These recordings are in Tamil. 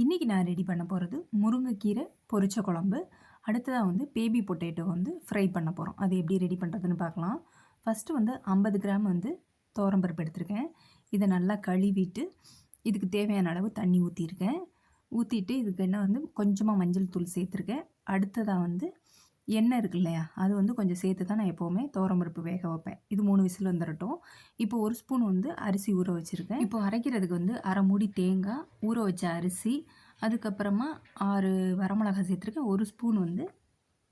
இன்றைக்கி நான் ரெடி பண்ண போகிறது முருங்கைக்கீரை பொரிச்ச குழம்பு. அடுத்ததாக வந்து பேபி பொட்டேட்டோ வந்து ஃப்ரை பண்ண போகிறோம் அது எப்படி ரெடி பண்ணுறதுன்னு பார்க்கலாம். ஃபஸ்ட்டு வந்து ஐம்பது கிராம் வந்து தோரம்பருப்பு எடுத்திருக்கேன். இதை நல்லா கழுவிட்டு இதுக்கு தேவையான அளவு தண்ணி ஊற்றிருக்கேன் ஊற்றிட்டு இதுக்கு என்ன வந்து கொஞ்சமாக மஞ்சள் தூள் சேர்த்துருக்கேன். அடுத்ததாக வந்து எண்ணெய் இருக்கு இல்லையா? அது வந்து கொஞ்சம் சேர்த்து தான் நான் எப்போவுமே பருப்பு வேக வைப்பேன். இது மூணு விசில் வந்துடட்டும் இப்போ ஒரு ஸ்பூன் வந்து அரிசி ஊற வச்சுருக்கேன். இப்போ அரைக்கிறதுக்கு வந்து அரை மூடி தேங்காய் ஊற வச்ச அரிசி அதுக்கப்புறமா ஆறு வரமிளகாய் சேர்த்துருக்கேன். ஒரு ஸ்பூன் வந்து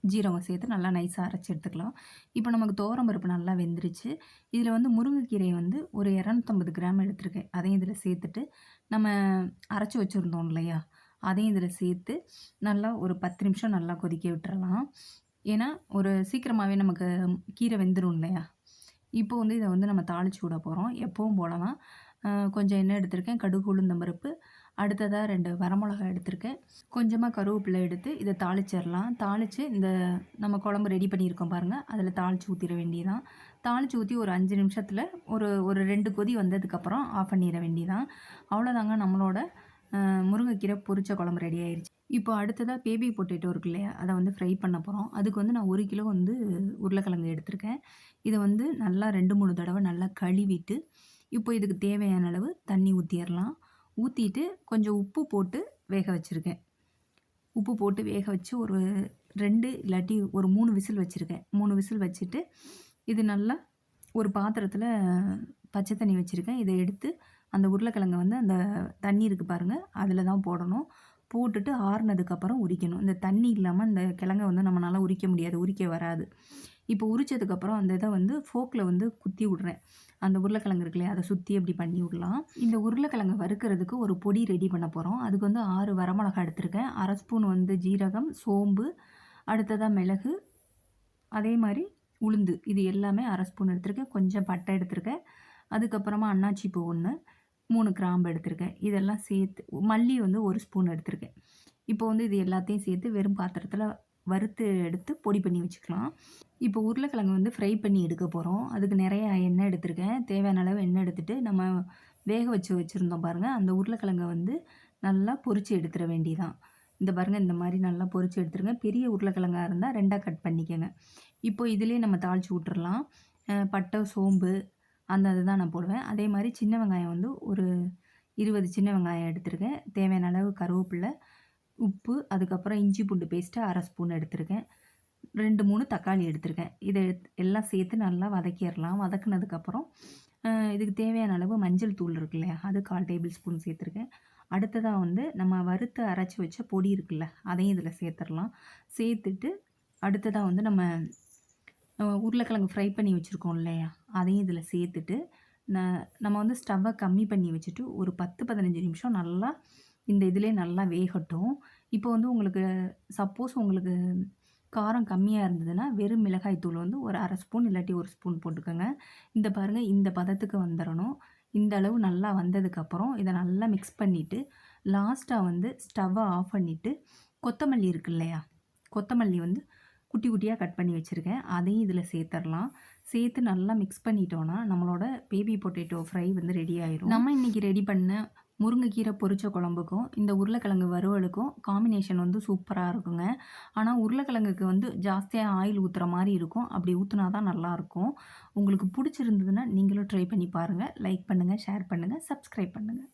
ஜீரகம் சேர்த்து நல்லா நைஸாக அரைச்சி எடுத்துக்கலாம். இப்போ நமக்கு பருப்பு நல்லா வெந்துருச்சு. இதில் வந்து முருங்கைக்கீரையை வந்து ஒரு இரநூத்தம்பது கிராம் எடுத்திருக்கேன். அதையும் இதில் சேர்த்துட்டு நம்ம அரைச்சி வச்சுருந்தோம் இல்லையா? அதையும் இதில் சேர்த்து நல்லா ஒரு பத்து நிமிஷம் நல்லா கொதிக்க விட்டுறலாம். ஏன்னா ஒரு சீக்கிரமாகவே நமக்கு கீரை வெந்துடும் இல்லையா? இப்போ வந்து இதை வந்து நம்ம தாளித்து விட போகிறோம் எப்பவும் போல தான் கொஞ்சம் எண்ணெய் எடுத்திருக்கேன். கடுகு உளுந்தம் பருப்பு. அடுத்ததாக ரெண்டு வரமிளகா எடுத்திருக்கேன். கொஞ்சமாக கருவேப்பிலை எடுத்து இதை தாளிச்சிடலாம். தாளித்து இந்த நம்ம குழம்பு ரெடி பண்ணியிருக்கோம் பாருங்கள் அதில் தாளித்து ஊற்றிட வேண்டியதான் தாளித்து ஊற்றி ஒரு அஞ்சு நிமிஷத்தில் ஒரு ஒரு ரெண்டு கொதி வந்ததுக்கப்புறம் ஆஃப் பண்ணிட வேண்டியதான் அவ்வளோதாங்க நம்மளோட முருங்கைக்கீரை பொரிச்ச குழம்பு ரெடி ஆயிடுச்சு இப்போ அடுத்ததாக பேபி பொட்டேட்டோ இருக்கு இல்லையா? அதை வந்து ஃப்ரை பண்ண போகிறோம் அதுக்கு வந்து நான் ஒரு கிலோ வந்து உருளைக்கிழங்கு எடுத்திருக்கேன். இதை வந்து நல்லா ரெண்டு மூணு தடவை நல்லா கழுவிட்டு இப்போ இதுக்கு தேவையான அளவு தண்ணி ஊற்றிடலாம் ஊற்றிட்டு கொஞ்சம் உப்பு போட்டு வேக வச்சுருக்கேன். உப்பு போட்டு வேக வச்சு ஒரு ரெண்டு இல்லாட்டி ஒரு மூணு விசில் வச்சுருக்கேன். மூணு விசில் வச்சுட்டு இது நல்லா ஒரு பாத்திரத்தில் பச்சை தண்ணி வச்சுருக்கேன். இதை எடுத்து அந்த உருளைக்கிழங்கை வந்து அந்த தண்ணி இருக்குது பாருங்கள் அதில் தான் போடணும். போட்டுட்டு ஆறுனதுக்கப்புறம் உரிக்கணும். இந்த தண்ணி இல்லாமல் இந்த கிழங்கை வந்து நம்மளால் உரிக்க முடியாது உரிக்க வராது. இப்போ உரித்ததுக்கப்புறம் அந்த இதை வந்து ஃபோக்கில் வந்து குத்தி விட்றேன். அந்த உருளைக்கிழங்கு இருக்குல்லையே அதை சுற்றி அப்படி பண்ணி விடலாம். இந்த உருளைக்கிழங்கு வறுக்கிறதுக்கு ஒரு பொடி ரெடி பண்ண போகிறோம் அதுக்கு வந்து ஆறு வரமிளகா எடுத்திருக்கேன். அரை ஸ்பூன் வந்து ஜீரகம் சோம்பு அடுத்ததாக மிளகு அதே மாதிரி உளுந்து. இது எல்லாமே அரை ஸ்பூன் எடுத்திருக்கேன். கொஞ்சம் பட்டை எடுத்திருக்கேன். அதுக்கப்புறமா அன்னாச்சி பூ ஒன்று மூணு கிராம்பு எடுத்திருக்கேன். இதெல்லாம் சேர்த்து மல்லி வந்து ஒரு ஸ்பூன் எடுத்திருக்கேன். இப்போ வந்து இது எல்லாத்தையும் சேர்த்து வெறும் பாத்திரத்தில் வறுத்து எடுத்து பொடி பண்ணி வச்சுக்கலாம். இப்போ உருளைக்கிழங்கு வந்து ஃப்ரை பண்ணி எடுக்க போகிறோம் அதுக்கு நிறைய எண்ணெய் எடுத்திருக்கேன். தேவையான அளவு எண்ணெய் எடுத்துகிட்டு நம்ம வேக வச்சு வச்சுருந்தோம் பாருங்கள் அந்த உருளைக்கிழங்கை வந்து நல்லா பொறிச்சு எடுத்துட வேண்டியதான் இந்த பாருங்கள் இந்த மாதிரி நல்லா பொறிச்சு எடுத்துருங்க. பெரிய உருளைக்கிழங்காக இருந்தால் ரெண்டாக கட் பண்ணிக்கோங்க. இப்போ இதுலேயே நம்ம தாளித்து விட்டுறலாம். பட்டை சோம்பு அந்த அதுதான் நான் போடுவேன். அதே மாதிரி சின்ன வெங்காயம் வந்து ஒரு இருபது சின்ன வெங்காயம் எடுத்திருக்கேன். தேவையான அளவு கருவேப்பில்லை உப்பு அதுக்கப்புறம் இஞ்சி பூண்டு பேஸ்ட்டு அரை ஸ்பூன் எடுத்திருக்கேன். ரெண்டு மூணு தக்காளி எடுத்திருக்கேன். இதை எல்லாம் சேர்த்து நல்லா வதக்கிடலாம். வதக்குனதுக்கப்புறம் இதுக்கு தேவையான அளவு மஞ்சள் தூள் இருக்கு இல்லையா? அது கால் டேபிள் ஸ்பூன் சேர்த்துருக்கேன். அடுத்ததாக வந்து நம்ம வறுத்து அரைச்சி வச்ச பொடி இருக்குல்ல அதையும் இதில் சேர்த்துடலாம். சேர்த்துட்டு அடுத்ததாக வந்து நம்ம உருளைக்கிழங்கு ஃப்ரை பண்ணி வச்சுருக்கோம் இல்லையா? அதையும் இதில் சேர்த்துட்டு நான் நம்ம வந்து ஸ்டவ்வை கம்மி பண்ணி வச்சுட்டு ஒரு பத்து பதினஞ்சு நிமிஷம் நல்லா இந்த இதிலே நல்லா வேகட்டும். இப்போ வந்து உங்களுக்கு சப்போஸ் உங்களுக்கு காரம் கம்மியாக இருந்ததுன்னா வெறும் மிளகாய் தூள் வந்து ஒரு அரை ஸ்பூன் இல்லாட்டி ஒரு ஸ்பூன் போட்டுக்கோங்க. இந்த பாருங்கள் இந்த பதத்துக்கு வந்துடணும். இந்த அளவு நல்லா வந்ததுக்கப்புறம் இதை நல்லா மிக்ஸ் பண்ணிவிட்டு லாஸ்ட்டாக வந்து ஸ்டவ்வை ஆஃப் பண்ணிவிட்டு கொத்தமல்லி இருக்கு இல்லையா கொத்தமல்லி வந்து குட்டி குட்டியாக கட் பண்ணி வச்சுருக்கேன். அதையும் இதில் சேர்த்துடலாம் சேர்த்து நல்லா மிக்ஸ் பண்ணிட்டோன்னா நம்மளோட பேபி பொட்டேட்டோ ஃப்ரை வந்து ரெடி ஆயிரும். நம்ம இன்றைக்கி ரெடி பண்ண முருங்கைக்கீரை பொரிச்ச குழம்புக்கும் இந்த உருளைக்கிழங்கு வறுவலுக்கும் காம்பினேஷன் வந்து சூப்பராக இருக்குங்க. ஆனால் உருளைக்கிழங்குக்கு வந்து ஜாஸ்தியாக ஆயில் ஊற்றுற மாதிரி இருக்கும். அப்படி ஊற்றுனா தான் நல்லாயிருக்கும் உங்களுக்கு பிடிச்சிருந்ததுன்னா நீங்களும் ட்ரை பண்ணி பாருங்கள் லைக் பண்ணுங்கள் ஷேர் பண்ணுங்கள் சப்ஸ்கிரைப் பண்ணுங்கள்